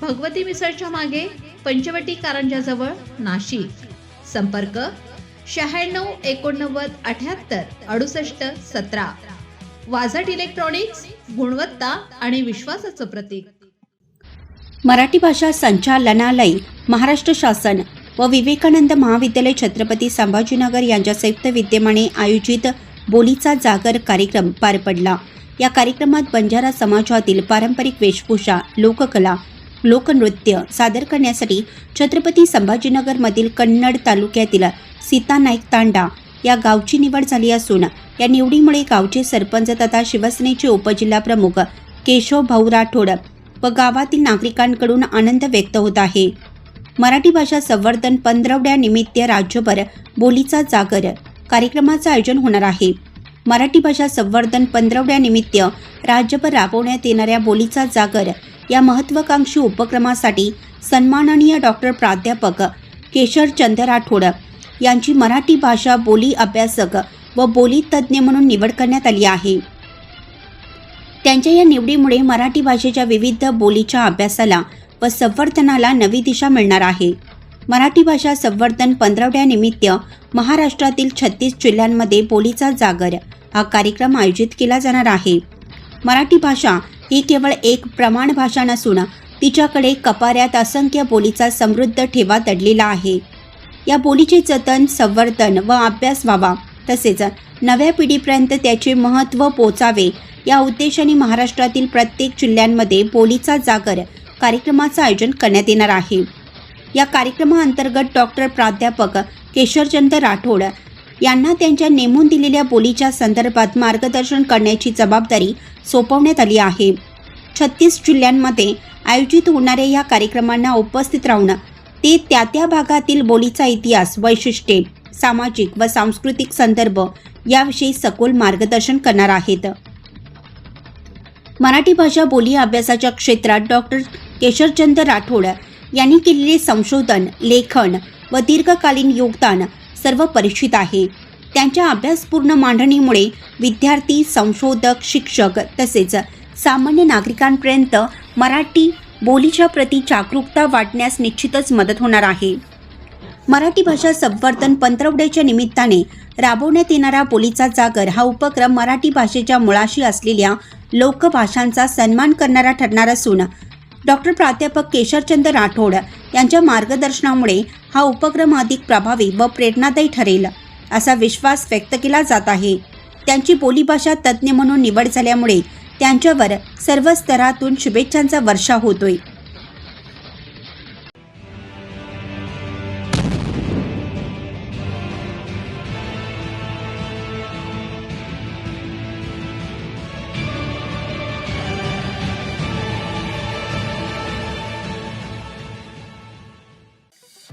भगवती मिसळच्या मागे पंचवटी कारंजाजवळ नाशिक. संपर्क शहाण्णव एकोणनव्वद अठ्याहत्तर अडुसष्ट सतरा. वाझट इलेक्ट्रॉनिक्स गुणवत्ता आणि विश्वासाचं प्रतीक. मराठी भाषा संचालनालय महाराष्ट्र शासन व विवेकानंद महाविद्यालय छत्रपती संभाजीनगर यांच्या संयुक्त विद्यमाने आयोजित बोलीचा जागर कार्यक्रम पार पडला. या कार्यक्रमात बंजारा समाजातील पारंपरिक वेशभूषा लोककला लोकनृत्य सादर करण्यासाठी छत्रपती संभाजीनगरमधील कन्नड तालुक्यातील सीता नाईक तांडा या गावची निवड झाली असून या निवडीमुळे गावचे सरपंच तथा शिवसेनेचे उपजिल्हाप्रमुख केशव भाऊ राठोड व गावातील नागरिकांकडून आनंद व्यक्त होत आहे. मराठी भाषा संवर्धन पंधरवड्यानिमित्त राज्यभर बोलीचा जागर कार्यक्रमाचं आयोजन होणार आहे. मराठी भाषा संवर्धन पंधरवड्यानिमित्त राज्यभर राबवण्यात येणाऱ्या बोलीचा जागर या महत्त्वाकांक्षी उपक्रमासाठी सन्माननीय डॉक्टर प्राध्यापक केशरचंद राठोड यांची मराठी भाषा बोली अभ्यासक व बोली तज्ज्ञ म्हणून निवड करण्यात आली आहे. त्यांच्या या निवडीमुळे मराठी भाषेच्या विविध बोलीच्या अभ्यासाला व संवर्धनाला नवी दिशा मिळणार आहे. मराठी भाषा संवर्धन पंधरवड्यानिमित्त महाराष्ट्रातील छत्तीस जिल्ह्यांमध्ये बोलीचा जागर हा कार्यक्रम आयोजित केला जाणार आहे. मराठी भाषा ही केवळ एक प्रमाण भाषा नसून तिच्याकडे कपाऱ्यात असंख्य बोलीचा समृद्ध ठेवा दडलेला आहे. या बोलीचे जतन संवर्धन व अभ्यास व्हावा तसेच नव्या पिढीपर्यंत त्याचे महत्त्व पोचावे या उद्देशाने महाराष्ट्रातील प्रत्येक जिल्ह्यांमध्ये बोलीचा जागर कार्यक्रमाचं आयोजन करण्यात येणार आहे. या कार्यक्रमाअंतर्गत डॉक्टर प्राध्यापक केशरचंद राठोड यांना त्यांच्या नेमून दिलेल्या बोलीच्या संदर्भात मार्गदर्शन करण्याची जबाबदारी सोपवण्यात आली आहे. छत्तीस जिल्ह्यांमध्ये आयोजित होणाऱ्या या कार्यक्रमांना उपस्थित राहून ते त्या त्या भागातील बोलीचा इतिहास वैशिष्ट्ये सामाजिक व सांस्कृतिक संदर्भ याविषयी सखोल मार्गदर्शन करणार आहेत. मराठी भाषा बोली अभ्यासाच्या क्षेत्रात डॉक्टर केशरचंद राठोड यांनी केलेले संशोधन लेखन व दीर्घकालीन योगदान सर्व परिचित आहे. त्यांच्या अभ्यासपूर्ण मांडणीमुळे विद्यार्थी संशोधक शिक्षक तसेच सामान्य नागरिकांपर्यंत मराठी बोलीच्या प्रती जागरूकता वाढण्यास निश्चितच मदत होणार आहे. मराठी भाषा संवर्धन पंधरवड्याच्या निमित्ताने राबवण्यात येणारा बोलीचा जागर हा उपक्रम मराठी भाषेच्या मुळाशी असलेल्या लोकभाषांचा सन्मान करणारा ठरणार असून डॉक्टर प्राध्यापक केशरचंद राठोड यांच्या मार्गदर्शनामुळे हा उपक्रम अधिक प्रभावी व प्रेरणादायी ठरेल असा विश्वास व्यक्त केला जात आहे. त्यांची बोलीभाषा तज्ज्ञ म्हणून निवड झाल्यामुळे त्यांच्यावर सर्व स्तरातून शुभेच्छांचा वर्षा होतोय.